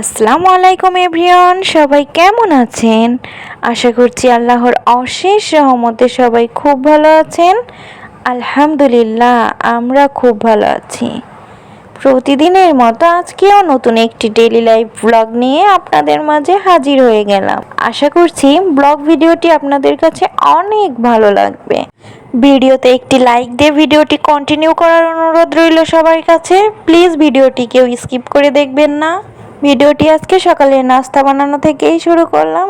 আসসালামু আলাইকুম এভরিওয়ান, সবাই কেমন আছেন? আশা করছি আল্লাহর অশেষ রহমতে সবাই খুব ভালো আছেন। আলহামদুলিল্লাহ, আমরা খুব ভালো আছি। প্রতিদিনের মতো আজকেও নতুন একটি ডেইলি লাইফ ব্লগ নিয়ে আপনাদের মাঝে হাজির হয়ে গেলাম। আশা করছি ব্লগ ভিডিওটি আপনাদের কাছে অনেক ভালো লাগবে। ভিডিওতে একটি লাইক দিয়ে ভিডিওটি কন্টিনিউ করার অনুরোধ রইল সবার কাছে। প্লিজ ভিডিওটি কেউ স্কিপ করে দেখবেন না। ভিডিওটি আজকে সকালে নাস্তা বানানো থেকেই শুরু করলাম।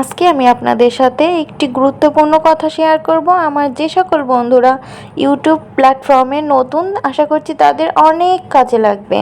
আজকে আমি আপনাদের সাথে একটি গুরুত্বপূর্ণ কথা শেয়ার করব। আমার যে সকল বন্ধুরা ইউটিউব প্ল্যাটফর্মে নতুন, আশা করছি তাদের অনেক কাজে লাগবে।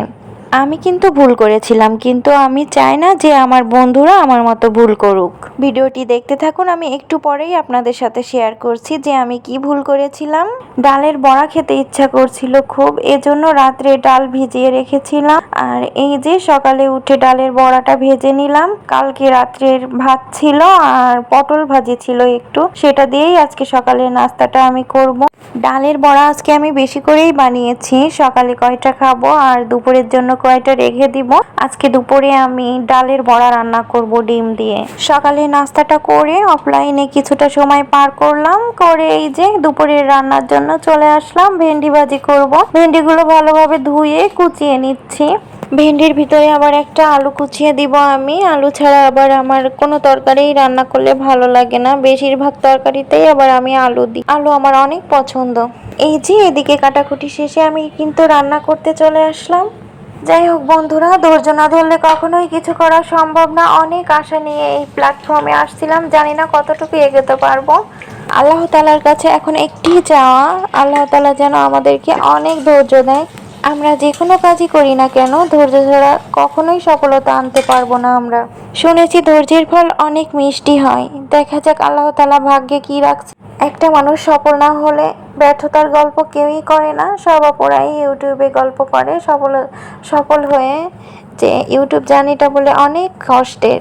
আমি কিন্তু ভুল করেছিলাম, কিন্তু আমি চাই না যে আমার বন্ধুরা আমার মতো ভুল করুক। ভিডিওটি দেখতে থাকুন, আমি একটু পরেই আপনাদের সাথে শেয়ার করছি যে আমি কি ভুল করেছিলাম। ডালের বড়া খেতে ইচ্ছা করছিল খুব, এজন্য রাত্রে ডাল ভিজিয়ে রেখেছিলাম। আর এই যে সকালে উঠে ডালের বড়াটা ভেজে নিলাম, কালকে রাত্রের ভাত ছিল আর পটল ভাজি ছিল একটু, সেটা দিয়েই আজকে সকালের নাস্তাটা আমি করব। ডালের বড়া আজকে আমি বেশি করেই বানিয়েছি, সকালে কয়টা খাব আর দুপুরের জন্য কয়টা রেখে দিব। আজকে দুপুরে আমি ডালের বড়া রান্না করব ডিম দিয়ে। সকালে নাস্তাটা করে অফলাইনে কিছুটা সময় পার করলাম। করে এই যে দুপুরের রান্নার জন্য চলে আসলাম। ভেন্ডি ভাজি করব। ভেন্ডিগুলো ভালোভাবে ধুয়ে কুচিয়ে নিচ্ছি। ভেন্ডির ভিতরে আবার একটা আলু কুচিয়ে দিব আমি। আলু ছাড়া আবার আমার কোনো তরকারিই রান্না করলে ভালো লাগে না। বেশিরভাগ তরকারিতেই আবার আমি আলু দিই। আলু আমার অনেক পছন্দ। এই যে এদিকে কাটাকুটি শেষে আমি কিন্তু রান্না করতে চলে আসলাম। যাই হোক বন্ধুরা, ধৈর্য না ধরলে কখনোই কিছু করা সম্ভব না। অনেক আশা নিয়ে এই প্ল্যাটফর্মে আসছিলাম। জানি না কতটুকু এগোতে পারব। আল্লাহ তালার কাছে এখন একটি চাওয়া, আল্লাহ তালা যেন আমাদেরকে অনেক ধৈর্য দেয়। আমরা যে কোনো কাজই করি না কেন, ধৈর্য ছাড়া কখনোই সফলতা আনতে পারব না আমরা। শুনেছি ধৈর্যের ফল অনেক মিষ্টি হয়। দেখা যাক আল্লাহ তালা ভাগ্যে কি রাখছে। একটা মানুষ সফল না হলে ব্যর্থতার গল্প কেউই করে না। সব অপরাই ইউটিউবে গল্প করে। সফল সফল হয়ে যে ইউটিউব জার্নিটা বলে অনেক কষ্টের।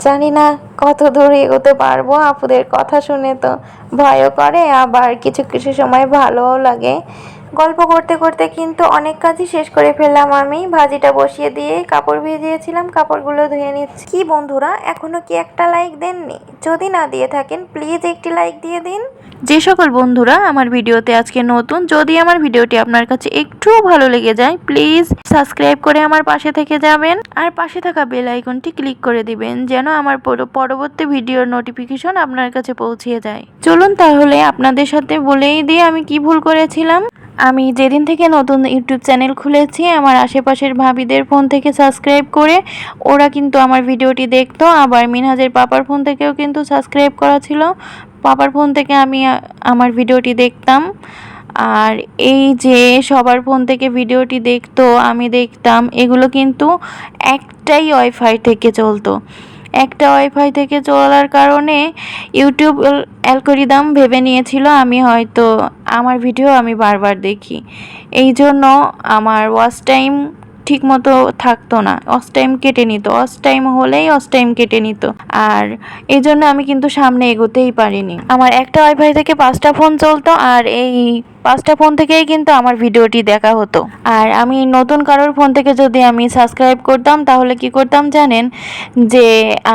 জানি না কত দূর এগোতে পারব। আপুদের কথা শুনে তো ভয়ও করে। আবার কিছু কিছু সময় ভালোও লাগে। গল্প করতে করতে কিন্তু অনেক কাজই শেষ করে ফেললাম আমি। ভাজিটা বসিয়ে দিয়ে কাপড় ভিজিয়েছিলাম কাপড়গুলো ধুয়ে নিচ্ছি। কি বন্ধুরা, এখনও কি একটা লাইক দেননি? যদি না দিয়ে থাকেন প্লিজ একটি লাইক দিয়ে দিন। যে সকল বন্ধুরা আমার ভিডিওতে আজকে নতুন, যদি আমার ভিডিওটি আপনার কাছে একটুও ভালো লেগে যায় প্লিজ সাবস্ক্রাইব করে আমার পাশে থেকে যাবেন। আর পাশে থাকা বেল আইকনটি ক্লিক করে দিবেন, যেন আমার পরবর্তী ভিডিওর নোটিফিকেশন আপনার কাছে পৌঁছিয়ে যায়। চলুন তাহলে আপনাদের সাথে বলেই দিয়ে আমি কি ভুল করেছিলাম। আমি যেদিন থেকে নতুন ইউটিউব চ্যানেল খুলেছি, আমার আশেপাশের ভাবিদের ফোন থেকে সাবস্ক্রাইব করে ওরা কিন্তু আমার ভিডিওটি দেখতো। আবার মিনহাজের পাপার ফোন থেকেও কিন্তু সাবস্ক্রাইব করা ছিল। পাপার ফোন থেকে আমি আমার ভিডিওটি দেখতাম। আর এই যে সবার ফোন থেকে ভিডিওটি দেখতো, আমি দেখতাম, এগুলো কিন্তু একটাই ওয়াইফাই থেকে চলতো। একটা ওয়াইফাই থেকে চলার কারণে ইউটিউব অ্যালগোরিদম ভেবে নিয়েছিল আমি হয়তো, আমার ভিডিও আমি বারবার দেখি। এই জন্য আমার ওয়াচ টাইম ঠিক মতো থাকতো না। অস টাইম কেটে নিত। অস টাইম হলেই অস টাইম কেটে নিত। আর এই জন্য আমি কিন্তু সামনে এগোতেই পারিনি। আমার একটা ওয়াইফাই থেকে পাঁচটা ফোন চলতো আর এই পাঁচটা ফোন থেকেই কিন্তু আমার ভিডিওটি দেখা হতো। আর আমি নতুন কারোর ফোন থেকে যদি আমি সাবস্ক্রাইব করতাম, তাহলে কি করতাম জানেন? যে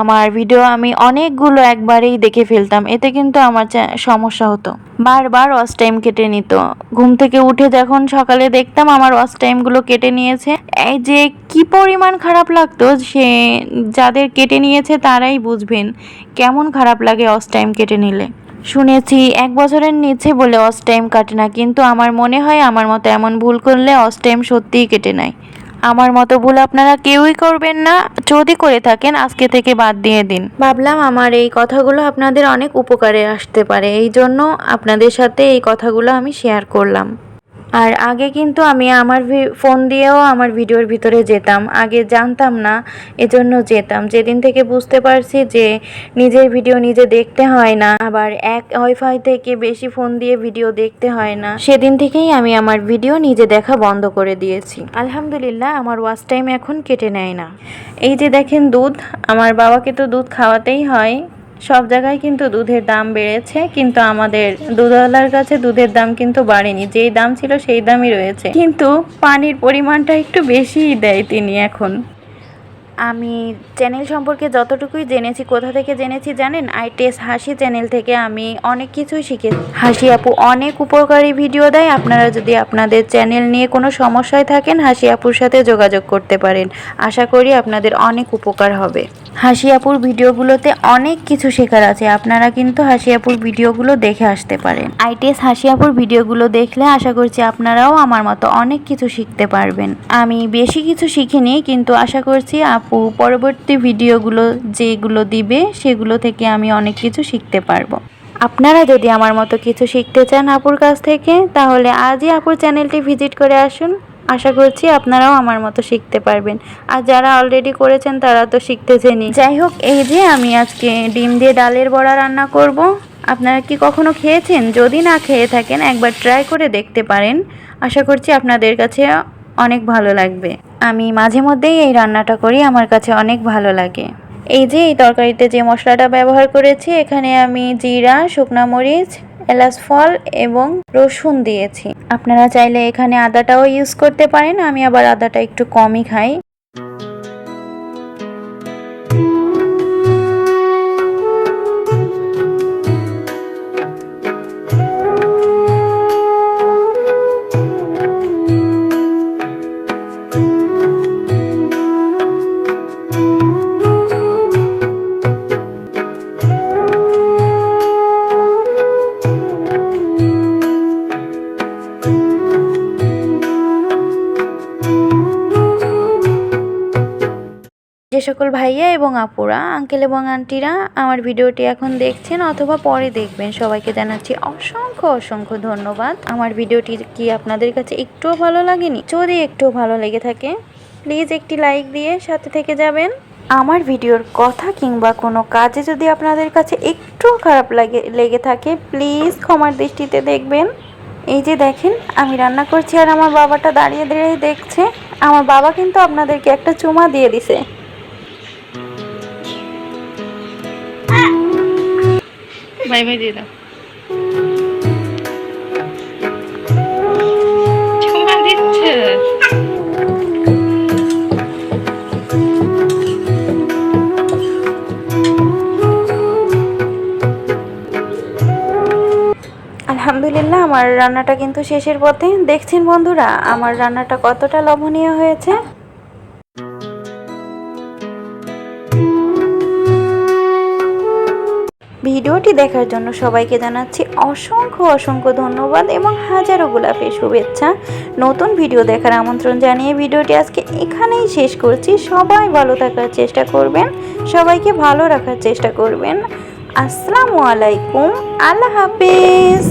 আমার ভিডিও আমি অনেকগুলো একবারেই দেখে ফেলতাম, এতে কিন্তু আমার সমস্যা হতো। বারবার ওয়াচ টাইম কেটে নিত। ঘুম থেকে উঠে যখন সকালে দেখতাম আমার ওয়াচ টাইমগুলো কেটে নিয়েছে, এই যে কি পরিমাণ খারাপ লাগতো সে, যাদের কেটে নিয়েছে তারাই বুঝবেন, কেমন খারাপ লাগে ওয়াচ টাইম কেটে নিলে। শুনেছি, এক বছরের নিচে বলে অস্টাইম কাটে না, কিন্তু আমার মনে হয় আমার মতো এমন ভুল করলে অস্টাইম সত্যিই কেটে নেয়। আমার মতো ভুল আপনারা কেউই করবেন না, যদি করে থাকেন, আজকে থেকে বাদ দিয়ে দিন। ভাবলাম আমার এই কথাগুলো আপনাদের অনেক উপকারে আসতে পারে এই জন্য আপনাদের সাথে এই কথাগুলো আমি শেয়ার করলাম। আর আগে কিন্তু আমি আমার ফোন দিয়েও আমার ভিডিওর ভিতরে যেতাম। আগে জানতাম না, এজন্য যেতাম। যেদিন থেকে বুঝতে পারছি যে নিজের ভিডিও নিজে দেখতে হয় না, আবার এক ওয়াইফাই থেকে বেশি ফোন দিয়ে ভিডিও দেখতে হয় না, সেদিন থেকেই আমি আমার ভিডিও নিজে দেখা বন্ধ করে দিয়েছি। আলহামদুলিল্লাহ, আমার ওয়াচ টাইম এখন কেটে নেয় না। এই যে দেখেন দুধ, আমার বাবাকে তো দুধ খাওয়াতেই হয়। সব জায়গায় কিন্তু দুধের দাম বেড়েছে, কিন্তু আমাদের দুধওয়ালার কাছে দুধের দাম কিন্তু বাড়েনি। যেই দাম ছিল সেই দামই রয়েছে। কিন্তু পানির পরিমাণটা একটু বেশিই দেয় তিনি এখন। আমি চ্যানেল সম্পর্কে যতটুকুই জেনেছি, কোথা থেকে জেনেছি জানেন? আই আইটেস হাসি চ্যানেল থেকে আমি অনেক কিছুই শিখে হাসি আপু অনেক উপকারী ভিডিও দেয়। আপনারা যদি আপনাদের চ্যানেল নিয়ে কোনো সমস্যায় থাকেন, হাসি আপুর সাথে যোগাযোগ করতে পারেন। আশা করি আপনাদের অনেক উপকার হবে। হাসি আপুর ভিডিওগুলোতে অনেক কিছু শেখার আছে। আপনারা কিন্তু হাসি আপুর ভিডিওগুলো দেখে আসতে পারেন। আইটিএস হাসি আপুর ভিডিওগুলো দেখলে আশা করছি আপনারাও আমার মতো অনেক কিছু শিখতে পারবেন। আমি বেশি কিছু শিখিনি, কিন্তু আশা করছি আপু, পরবর্তী ভিডিওগুলো যেগুলো দিবে সেগুলো থেকে আমি অনেক কিছু শিখতে পারব। আপনারা যদি আমার মতো কিছু শিখতে চান আপুর কাছ থেকে, তাহলে আজই আপুর চ্যানেলটি ভিজিট করে আসুন। আশা করছি আপনারাও আমার মতো শিখতে পারবেন। আর যারা অলরেডি করেছেন, তারা তো শিখতেছেনই যাই হোক, এই যে আমি আজকে ডিম দিয়ে ডালের বড়া রান্না করব। আপনারা কি কখনো খেয়েছেন? যদি না খেয়ে থাকেন, একবার ট্রাই করে দেখতে পারেন। আশা করছি আপনাদের কাছে অনেক ভালো লাগবে। আমি মাঝে মধ্যেই এই রান্নাটা করি, আমার কাছে অনেক ভালো লাগে। এই যে, এই তরকারিতে যে মশলাটা ব্যবহার করেছি, এখানে আমি জিরা, শুকনা মরিচ, এলাচ ফল এবং রসুন দিয়েছি। আপনারা চাইলে এখানে আদাটাও ইউজ করতে পারেন, আমি আবার আদাটা একটু কমই খাই। সকল ভাইয়া এবং আপুরা আঙ্কেল এবং আন্টিরা আমার ভিডিওটি এখন দেখছেন অথবা পরে দেখবেন। সবাইকে জানাচ্ছি অসংখ্য অসংখ্য ধন্যবাদ। আমার ভিডিওটি কি আপনাদের কাছে একটুও ভালো লাগেনি? যদি একটু ভালো লেগে থাকে প্লিজ একটি লাইক দিয়ে সাথে থেকে যাবেন। আমার ভিডিওর কথা কিংবা কোনো কাজে যদি আপনাদের কাছে একটু খারাপ লাগে, লেগে থাকে প্লিজ ক্ষমার দৃষ্টিতে দেখবেন। এই যে দেখেন, আমি রান্না করছি আর আমার বাবাটা দাঁড়িয়ে দাঁড়িয়ে দেখছে। আমার বাবা কিন্তু আপনাদেরকে একটা চুমা দিয়ে দিছে। বাই বাই দিয়ে দাও। আলহামদুলিল্লাহ, আমার রান্নাটা কিন্তু শেষের পথে। দেখছেন বন্ধুরা, আমার রান্নাটা কতটা লোভনীয় হয়েছে। ভিডিওটি দেখার জন্য সবাইকে জানাচ্ছি অসংখ্য অসংখ্য ধন্যবাদ এবং হাজারো গোলাপের শুভেচ্ছা। নতুন ভিডিও দেখার আমন্ত্রণ জানিয়ে ভিডিওটি আজকে এখানেই শেষ করছি। সবাই ভালো থাকার চেষ্টা করবেন, সবাইকে ভালো রাখার চেষ্টা করবেন। আসসালামু আলাইকুম, আল্লাহ হাফেজ।